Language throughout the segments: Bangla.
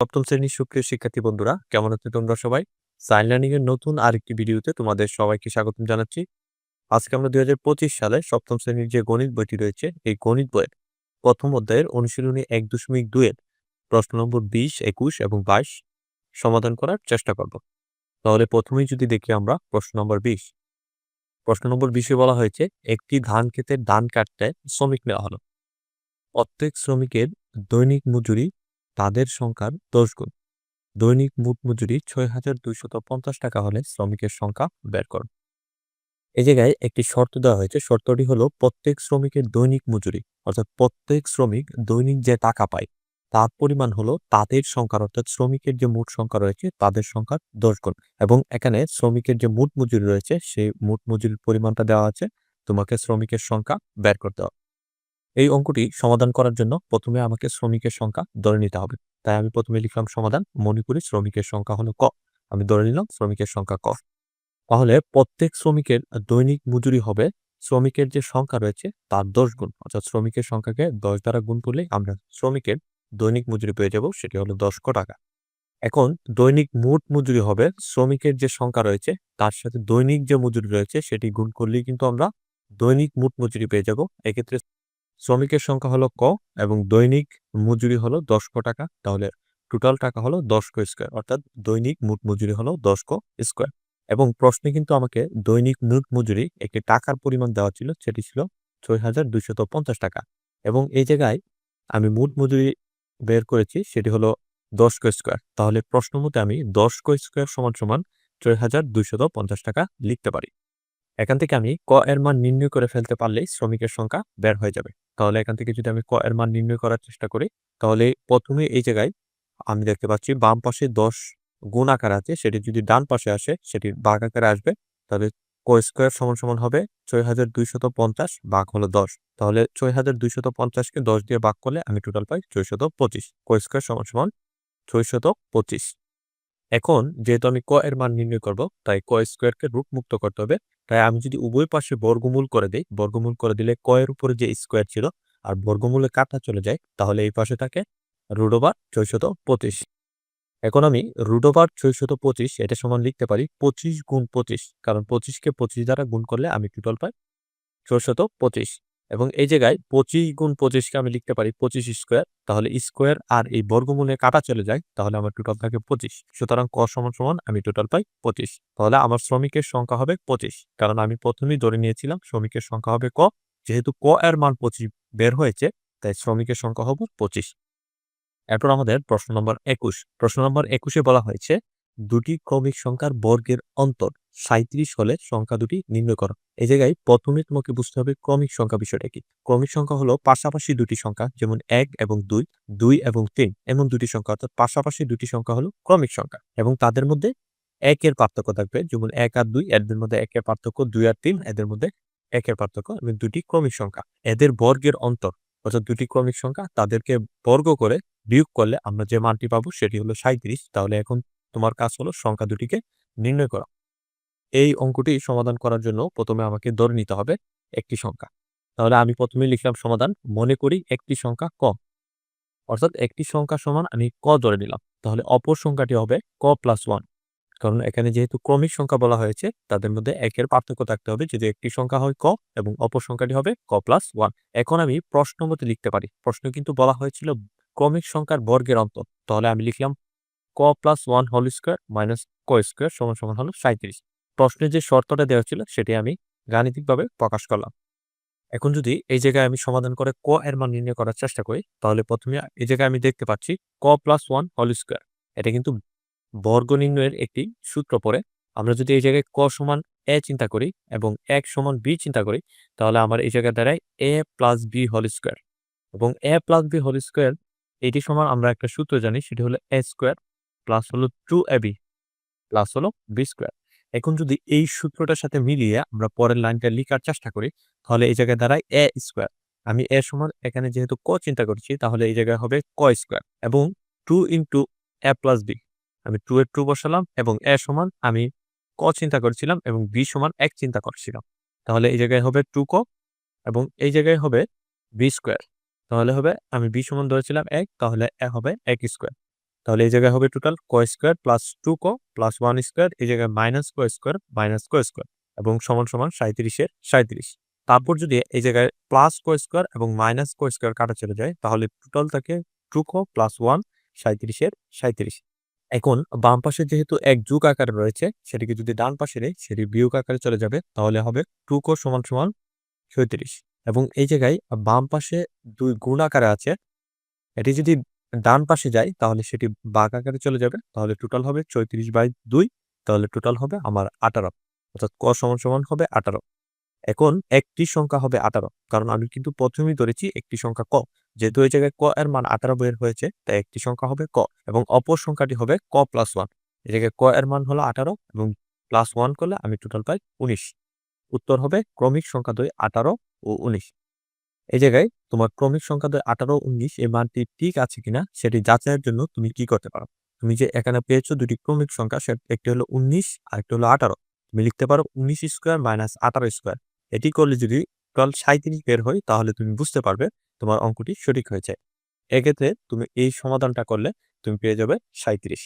সপ্তম শ্রেণির সুপ্রিয় শিক্ষার্থী বন্ধুরা, কেমন আছো তোমরা সবাই? সাইন লার্নিং এর নতুন আরেকটি ভিডিওতে তোমাদের সবাইকে স্বাগতম জানাচ্ছি। আজকে আমরা দুই হাজার পঁচিশ সালে সপ্তম শ্রেণির যে গণিত বইটি রয়েছে, এই গণিত বইয়ের প্রথম অধ্যায়ের অনুশীলনী এক দশমিক দুইয়ের প্রশ্ন নম্বর বিশ, একুশ এবং বাইশ সমাধান করার চেষ্টা করব। তাহলে প্রথমেই যদি দেখি আমরা প্রশ্ন নম্বর বিশ। প্রশ্ন নম্বর বিশে বলা হয়েছে, একটি ধান ক্ষেতের ধান কাটতে শ্রমিক নেওয়া হলো। প্রত্যেক শ্রমিকের দৈনিক মজুরি তাদের সংখ্যার দশ গুণ। দৈনিক মোট মজুরি ছয় হাজার দুইশত পঞ্চাশ টাকা হলে শ্রমিকের সংখ্যা বের করুন এ জায়গায় একটি শর্ত দেওয়া হয়েছে। শর্তটি হলো প্রত্যেক শ্রমিকের দৈনিক মজুরি, অর্থাৎ প্রত্যেক শ্রমিক দৈনিক যে টাকা পায়, তার পরিমাণ হলো তাদের সংখ্যার, অর্থাৎ শ্রমিকের যে মোট সংখ্যা রয়েছে, তাদের সংখ্যার দশ গুণ। এবং এখানে শ্রমিকের যে মোট মজুরি রয়েছে, সেই মোট মজুরির পরিমাণটা দেওয়া আছে। তোমাকে শ্রমিকের সংখ্যা বের করতে হবে। এই অঙ্কটি সমাধান করার জন্য প্রথমে আমাকে শ্রমিকের সংখ্যা ধরে নিতে হবে। তাই আমি প্রথমে লিখলাম সমাধান মনে করি শ্রমিকের সংখ্যা হলো ক। আমি ধরে নিলাম শ্রমিকের সংখ্যা ক। তাহলে প্রত্যেক শ্রমিকের দৈনিক মজুরি হবে শ্রমিকের যে সংখ্যা রয়েছে তার দশ গুণ। অর্থাৎ শ্রমিকের সংখ্যাকে দশ দ্বারা গুণ করলে আমরা শ্রমিকের দৈনিক মজুরি পেয়ে যাব, সেটি হলো দশ ক টাকা। এখন দৈনিক মোট মজুরি হবে শ্রমিকের যে সংখ্যা রয়েছে তার সাথে দৈনিক যে মজুরি রয়েছে সেটি গুণ করলেই কিন্তু আমরা দৈনিক মোট মজুরি পেয়ে যাব। এক্ষেত্রে শ্রমিকের সংখ্যা হলো ক এবং দৈনিক মজুরি হলো দশ ক টাকা, তাহলে টোটাল টাকা হলো দশ ক স্কোয়ার অর্থাৎ দৈনিক মোট মজুরি হলো দশ ক স্কোয়ার এবং প্রশ্নে কিন্তু আমাকে দৈনিক মোট মজুরি একটি টাকার পরিমাণ দেওয়া ছিল, সেটি ছিল ছয় হাজার দুইশত পঞ্চাশ টাকা। এবং এই জায়গায় আমি মোট মজুরি বের করেছি, সেটি হলো দশ ক স্কোয়ার তাহলে প্রশ্ন মতে আমি দশ ক স্কোয়ার সমান সমান ছয় হাজার দুইশত পঞ্চাশ টাকা লিখতে পারি। এখান থেকে আমি ক এর মান নির্ণয় করে ফেলতে পারলেই শ্রমিকের সংখ্যা বের হয়ে যাবে। তাহলে এখান থেকে যদি আমি ক, এর মান নির্ণয় করার চেষ্টা করি, তাহলে প্রথমে এই জায়গায় আমি দেখতে পাচ্ছি বাম পাশে দশ গুণ আকার আছে, সেটি যদি ডান পাশে আসে, সেটি বাঘ আকারে আসবে। তাহলে ক স্কোয়ার সমান সমান হবে ছয় হাজার দুইশত পঞ্চাশ, বাঘ হলো দশ। তাহলে ছয় হাজার দুইশত পঞ্চাশকে দশ দিয়ে বাঘ করলে আমি টোটাল পাই ছয়শত পঁচিশ। ক স্কোয়ার সমান সমান ছয়শত পঁচিশ। এখন যেহেতু আমি ক, এর মান নির্ণয় করব, তাই ক স্কোয়ারকে রূপ মুক্ত করতে হবে। তাই আমি যদি উভয় পাশে বর্গমূল করে দিই, বর্গমূল করে দিলে কয়ের উপরে যে স্কোয়ার ছিল আর বর্গমূলে কাটা চলে যায়, তাহলে এই পাশে থাকে রুট ওভার ছয়শত পঁচিশ। এখন আমি রুট ওভার ছয়শত পঁচিশ, এটা সমান লিখতে পারি পঁচিশ গুণ পঁচিশ, কারণ পঁচিশকে পঁচিশ দ্বারা গুণ করলে আমি টোটাল পাই ছয়শত পঁচিশ। এবং এই জায়গায় পঁচিশ গুণ পঁচিশকে আমি লিখতে পারি পঁচিশ স্কোয়ার, তাহলে স্কোয়ার আর এই বর্গমূলে কাটা চলে যায়, তাহলে আমার টোটাল থাকে পঁচিশ। সুতরাং ক সমান সমান আমি টোটাল পাই পঁচিশ। তাহলে আমার শ্রমিকের সংখ্যা হবে পঁচিশ। কারণ আমি প্রথমেই ধরে নিয়েছিলাম শ্রমিকের সংখ্যা হবে ক, যেহেতু ক এর মান পঁচিশ বের হয়েছে, তাই শ্রমিকের সংখ্যা হবে পঁচিশ। এরপর আমাদের প্রশ্ন নম্বর একুশ। প্রশ্ন নম্বর একুশে বলা হয়েছে দুটি ক্রমিক সংখ্যার বর্গের অন্তর সাঁত্রিশ হলে সংখ্যা দুটি নির্ণয় করো। এই জায়গায় প্রথমে তোমাকে বুঝতে হবে ক্রমিক সংখ্যা বিষয়টা কি। ক্রমিক সংখ্যা হলো পাশাপাশি দুটি সংখ্যা, যেমন এক এবং দুই দুই এবং তিন, এমন দুটি সংখ্যা, অর্থাৎ পাশাপাশি দুটি সংখ্যা হলো ক্রমিক সংখ্যা। এবং তাদের মধ্যে একের পার্থক্য থাকবে, যেমন এক আর দুই, এদের মধ্যে একের পার্থক্য দুই আর তিন, এদের মধ্যে একের পার্থক্য এবং দুটি ক্রমিক সংখ্যা। এদের বর্গের অন্তর, অর্থাৎ দুটি ক্রমিক সংখ্যা, তাদেরকে বর্গ করে বিয়োগ করলে আমরা যে মানটি পাবো সেটি হলো সাঁত্রিশ তাহলে এখন তোমার কাজ হলো সংখ্যা দুটিকে নির্ণয় করা। এই অঙ্কটি সমাধান করার জন্য প্রথমে আমাকে ধরে নিতে হবে একটি সংখ্যা। তাহলে আমি প্রথমে লিখলাম সমাধান, মনে করি একটি সংখ্যা ক। অর্থাৎ একটি সংখ্যা সমান আমি ক ধরে নিলাম। তাহলে অপর সংখ্যাটি হবে ক প্লাস ওয়ান কারণ এখানে যেহেতু ক্রমিক সংখ্যা বলা হয়েছে, তাদের মধ্যে একের পার্থক্য থাকতে হবে। যদি একটি সংখ্যা হয় ক এবং অপর সংখ্যাটি হবে ক প্লাস ওয়ান এখন আমি প্রশ্ন মতে লিখতে পারি। প্রশ্ন কিন্তু বলা হয়েছিল ক্রমিক সংখ্যার বর্গের অন্তর। তাহলে আমি লিখলাম ক plus one whole square minus ক স্কোয়ার সমান সমান হলো সাঁত্রিশ প্রশ্নে যে শর্তটা দেওয়া ছিল সেটি আমি গাণিতিকভাবে প্রকাশ করলাম। এখন যদি এই জায়গায় আমি সমাধান করে ক এর মান নির্ণয় করার চেষ্টা করি, তাহলে প্রথমে এই জায়গায় আমি দেখতে পাচ্ছি ক প্লাস ওয়ান হোল স্কোয়ার। এটা কিন্তু বর্গ নির্ণয়ের একটি সূত্র পড়ে। আমরা যদি এই জায়গায় ক সমান এ চিন্তা করি এবং এক সমান বি চিন্তা করি, তাহলে আমার এই জায়গায় দাঁড়ায় A plus B whole square. এবং A plus B whole square, এটি সমান আমরা একটা সূত্র জানি, সেটি হলো এ স্কোয়ার প্লাস হলো টু এ বি প্লাস হলো বি স্কোয়ার এখন যদি এই সূত্রটার সাথে মিলিয়ে আমরা পরের লাইনটা লিখার চেষ্টা করি, তাহলে এই জায়গায় দাঁড়ায় এ স্কোয়ার আমি এর সমান এখানে যেহেতু ক চিন্তা করছি, তাহলে এই জায়গায় হবে ক স্কোয়ার এবং two into A plus B আমি টু এর টু বসালাম এবং এ সমান আমি ক চিন্তা করছিলাম এবং বি সমান এক চিন্তা করছিলাম। তাহলে এই জায়গায় হবে টু ক এবং এই জায়গায় হবে বি স্কোয়ার তাহলে হবে আমি বি সমান ধরেছিলাম এক, তাহলে এ হবে এক স্কোয়ার তাহলে এই জায়গায় হবে টোটাল ক স্কোয়ার প্লাস টু ক প্লাস ওয়ান স্কোয়ার এই জায়গায় মাইনাস ক স্কোয়ার মাইনাস ক স্কোয়ার এবং সমান সমান সাঁত্রিশের সাঁত্রিশ তারপর যদি এই জায়গায় প্লাস ক স্কোয়ার এবং মাইনাস ক স্কোয়ার কাটা চলে যায়, তাহলে টোটাল থাকে টু ক প্লাস ওয়ান সাঁত্রিশের সাঁত্রিশ এখন বাম পাশে যেহেতু এক যুগ আকারে রয়েছে, সেটিকে যদি ডান পাশে নেই, সেটি বিয়োগ আকারে চলে যাবে, তাহলে হবে টু কো সমান সমান ছয়ত্রিশ এবং এই জায়গায় বাম পাশে দুই গুণ আকারে আছে, এটি যদি ডান পাশে যাই, তাহলে সেটি বাঘ আকারে চলে যাবে। তাহলে টোটাল হবে চৌত্রিশ বাই দুই, তাহলে টোটাল হবে আমার আঠারো। অর্থাৎ ক সমান সমান হবে আঠারো। এখন একটি সংখ্যা হবে আঠারো, কারণ আমি কিন্তু প্রথমেই ধরেছি একটি সংখ্যা ক। যেহেতু এই জায়গায় ক এর মান আঠারো বের হয়েছে, তাই একটি সংখ্যা হবে ক এবং অপর সংখ্যাটি হবে ক প্লাস ওয়ান এই জায়গায় ক এর মান হলো আঠারো এবং প্লাস ওয়ান করলে আমি টোটাল পাই উনিশ। উত্তর হবে ক্রমিক সংখ্যা দুই আঠারো ও উনিশ। এই জায়গায় তোমার ক্রমিক সংখ্যা আঠারো, উনিশ এই মানটি ঠিক আছে কিনা সেটি যাচাইয়ের জন্য তুমি কি করতে পারো? তুমি যে এখানে পেয়েছ দুটি ক্রমিক সংখ্যা, সে একটি হলো উনিশ আর একটি হলো আঠারো। তুমি লিখতে পারো উনিশ স্কোয়ার মাইনাস আঠারো স্কোয়ার। এটি করলে যদি টোটাল সাঁত্রিশ বের হয়, তাহলে তুমি বুঝতে পারবে তোমার অঙ্কটি সঠিক হয়েছে। এক্ষেত্রে তুমি এই সমাধানটা করলে তুমি পেয়ে যাবে সাঁত্রিশ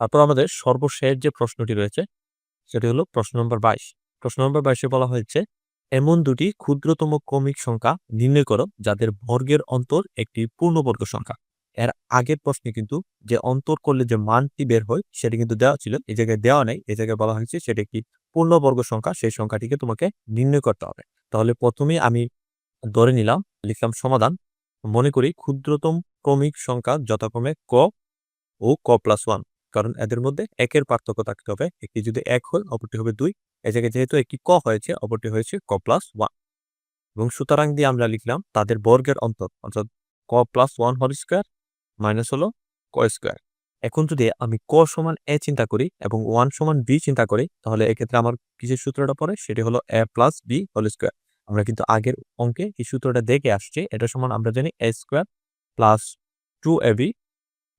তারপর আমাদের সর্বশেষ যে প্রশ্নটি রয়েছে, সেটি হলো প্রশ্ন নম্বর বাইশ। প্রশ্ন নম্বর বাইশে বলা হয়েছে এমন দুটি ক্ষুদ্রতম ক্রমিক সংখ্যা নির্ণয় করো যাদের বর্গের অন্তর একটি পূর্ণবর্গ সংখ্যা। এর আগের প্রশ্নে কিন্তু যে অন্তর করলে যে মানটি বের হয় সেটি কিন্তু দেওয়া ছিল এই জায়গায় দেওয়া নেই এই জায়গায় বলা হয়েছে সেটি একটি পূর্ণবর্গ সংখ্যা, সেই সংখ্যাটিকে তোমাকে নির্ণয় করতে হবে। তাহলে প্রথমে আমি ধরে নিলাম, লিখলাম সমাধান। মনে করি ক্ষুদ্রতম ক্রমিক সংখ্যা যথাক্রমে ক ও ক প্লাস ওয়ান, কারণ এদের মধ্যে একের পার্থক্য থাকতে হবে। একটি যদি এক হয়, অপরটি হবে দুই। এ জায়গায় যেহেতু একটি ক হয়েছে, অপরটি হয়েছে ক প্লাস ওয়ান এবং সুতরাং দিয়ে আমরা লিখলাম তাদের বর্গের অন্তর, অর্থাৎ ক plus one whole square minus হলো ক স্কোয়ার এখন যদি আমি ক সমান এ চিন্তা করি এবং ওয়ান সমান বি চিন্তা করি, তাহলে এক্ষেত্রে আমার কিসের সূত্রটা পড়ে? সেটি হলো A plus B whole square আমরা কিন্তু আগের অঙ্কে এই সূত্রটা দেখে আসছি, এটা সমান আমরা জানি A square plus two A B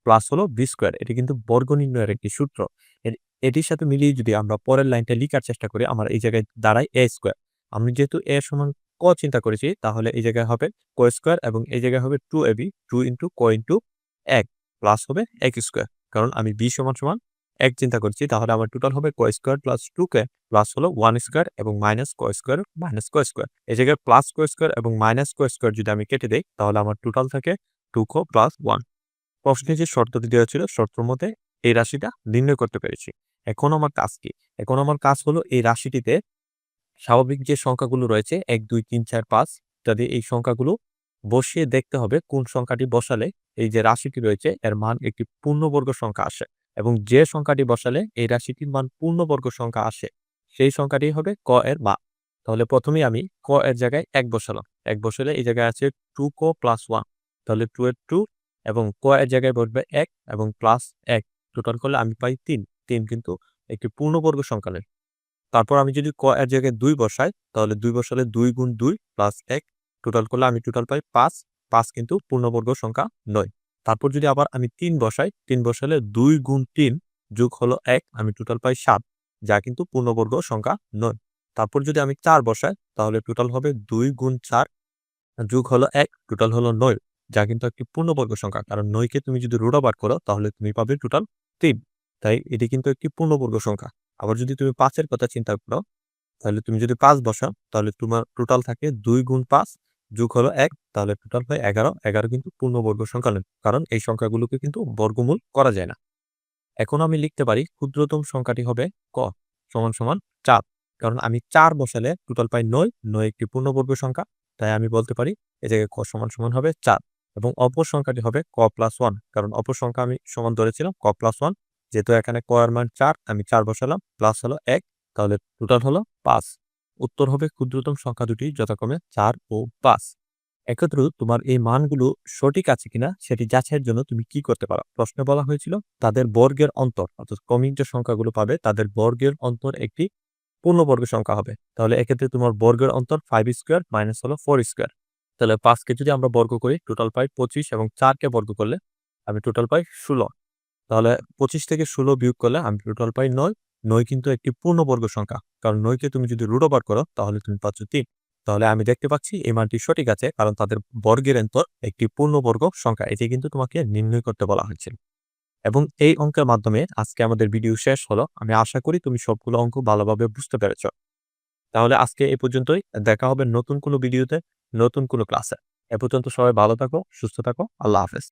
plus হলো বি স্কোয়ার এটি কিন্তু বর্গ নির্ণয়ের একটি সূত্র। এটির সাথে মিলিয়ে যদি আমরা পরের লাইনটা লিখার চেষ্টা করি, আমার এই জায়গায় দাঁড়ায় এ স্কোয়ার আমি যেহেতু এ সমান ক চিন্তা করেছি, তাহলে এই জায়গায় হবে ক স্কোয়ার এবং এই জায়গায় হবে two A B two into ক ইন্টু এক প্লাস হবে এক স্কোয়ার কারণ আমি বি সমান সমান এক চিন্তা করছি, তাহলে আমার টোটাল হবে ক square plus two K plus হলো ওয়ান স্কোয়ার এবং মাইনাস ক স্কোয়ার মাইনাস ক স্কোয়ার এই জায়গায় প্লাস ক স্কোয়ার এবং মাইনাস ক স্কোয়ার যদি আমি কেটে দিই, তাহলে আমার টোটাল থাকে টু কো প্লাস ওয়ান প্রশ্নে যে শর্তটি দেওয়া ছিল, শর্তর মধ্যে এই রাশিটা নির্ণয় করতে পেরেছি। এখন আমার কাজ কি? এখন আমার কাজ হলো এই রাশিটিতে স্বাভাবিক যে সংখ্যাগুলো রয়েছে, এক, দুই, তিন, চার, পাঁচ ইত্যাদি এই সংখ্যাগুলো বসিয়ে দেখতে হবে কোন সংখ্যাটি বসালে এই যে রাশিটি রয়েছে, এর মান একটি পূর্ণবর্গ সংখ্যা আসে এবং যে সংখ্যাটি বসালে এই রাশিটির মান পূর্ণবর্গ সংখ্যা আসে, সেই সংখ্যাটি হবে ক এর মান। তাহলে প্রথমেই আমি ক এর জায়গায় এক বসালাম। এক বসালে এই জায়গায় আছে টু ক প্লাস ওয়ান। তাহলে টু এর টু এবং ক এর জায়গায় বসবে এক এবং প্লাস এক। টোটাল করলে আমি পাই তিন। তিন কিন্তু একটি পূর্ণবর্গ সংখ্যা নেই তারপর আমি যদি ক এর জায়গায় দুই বসাই, তাহলে দুই বসালে দুই গুণ দুই প্লাস এক। টোটাল করলে আমি টোটাল পাই পাঁচ। পাঁচ কিন্তু পূর্ণবর্গ সংখ্যা নয়। তারপর যদি আবার আমি তিন বসাই, তিন বসালে দুই গুণ তিন যোগ হলো এক, আমি টোটাল পাই সাত, যা কিন্তু পূর্ণবর্গ সংখ্যা নয়। তারপর যদি আমি চার বসাই, তাহলে টোটাল হবে দুই গুণ চার যোগ হলো এক, টোটাল হলো নয়, যা কিন্তু একটি পূর্ণবর্গ সংখ্যা। কারণ নয়কে তুমি যদি রোডাবার করো, তাহলে তুমি পাবে টোটাল তিন তাই এটি কিন্তু একটি পূর্ণবর্গ সংখ্যা। আবার যদি তুমি পাঁচের কথা চিন্তা করো, তাহলে তুমি যদি পাঁচ বসাও, তাহলে তোমার টোটাল থাকে দুই গুণ পাঁচ যোগ হলো এক, তাহলে টোটাল হয় এগারো। এগারো কিন্তু পূর্ণবর্গ সংখ্যা নেই কারণ এই সংখ্যাগুলোকে কিন্তু বর্গমূল করা যায় না। এখন আমি লিখতে পারি, ক্ষুদ্রতম সংখ্যাটি হবে ক সমান সমান চার, কারণ আমি চার বসালে টোটাল পাই নয় নয় একটি পূর্ণবর্গ সংখ্যা, তাই আমি বলতে পারি, এ জায়গায় ক সমান সমান হবে চার। এবং অপর সংখ্যাটি হবে ক প্লাস ওয়ান কারণ অপর সংখ্যা আমি সমান ধরেছিলাম, ক প্লাস ওয়ান যেহেতু এখানে ক এর মান চার, আমি চার বসালাম প্লাস হলো এক, তাহলে টোটাল হলো পাঁচ। উত্তর হবে ক্ষুদ্রতম সংখ্যা দুটি যথাক্রমে চার ও পাঁচ। একত্র তোমার এই মানগুলো সঠিক আছে কিনা সেটি যাচাইয়ের জন্য তুমি কি করতে পারো? প্রশ্নে বলা হয়েছিল তাদের বর্গের অন্তর, অর্থাৎ ক্রমিক যে সংখ্যাগুলো পাবে তাদের বর্গের অন্তর একটি পূর্ণবর্গ সংখ্যা হবে। তাহলে এক্ষেত্রে তোমার বর্গের অন্তর ফাইভ স্কোয়ার মাইনাস হলো ফোর স্কোয়ার তাহলে পাঁচকে যদি আমরা বর্গ করি টোটাল পাই পঁচিশ এবং চারকে বর্গ করলে আমি টোটাল পাই ষোলো। তাহলে পঁচিশ থেকে ষোলো বিয়োগ করলে আমি টোটাল পাই নয়। নয় কিন্তু একটি পূর্ণবর্গ সংখ্যা। কারণ নয়কে তুমি যদি রুট ওভার করো, তাহলে তুমি পাচ্ছ তিন। তাহলে আমি দেখতে পাচ্ছি এই মানটি সঠিক আছে, কারণ তাদের বর্গের অন্তর একটি পূর্ণবর্গ সংখ্যা। এটি কিন্তু তোমাকে নির্ণয় করতে বলা হয়েছে। এবং এই অঙ্কের মাধ্যমে আজকে আমাদের ভিডিও শেষ হলো। আমি আশা করি তুমি সবগুলো অঙ্ক ভালোভাবে বুঝতে পেরেছ। তাহলে আজকে এ পর্যন্তই। দেখা হবে নতুন কোনো ভিডিওতে নতুন কোনো ক্লাসে। এ পর্যন্ত সবাই ভালো থাকো সুস্থ থাকো আল্লাহ হাফেজ।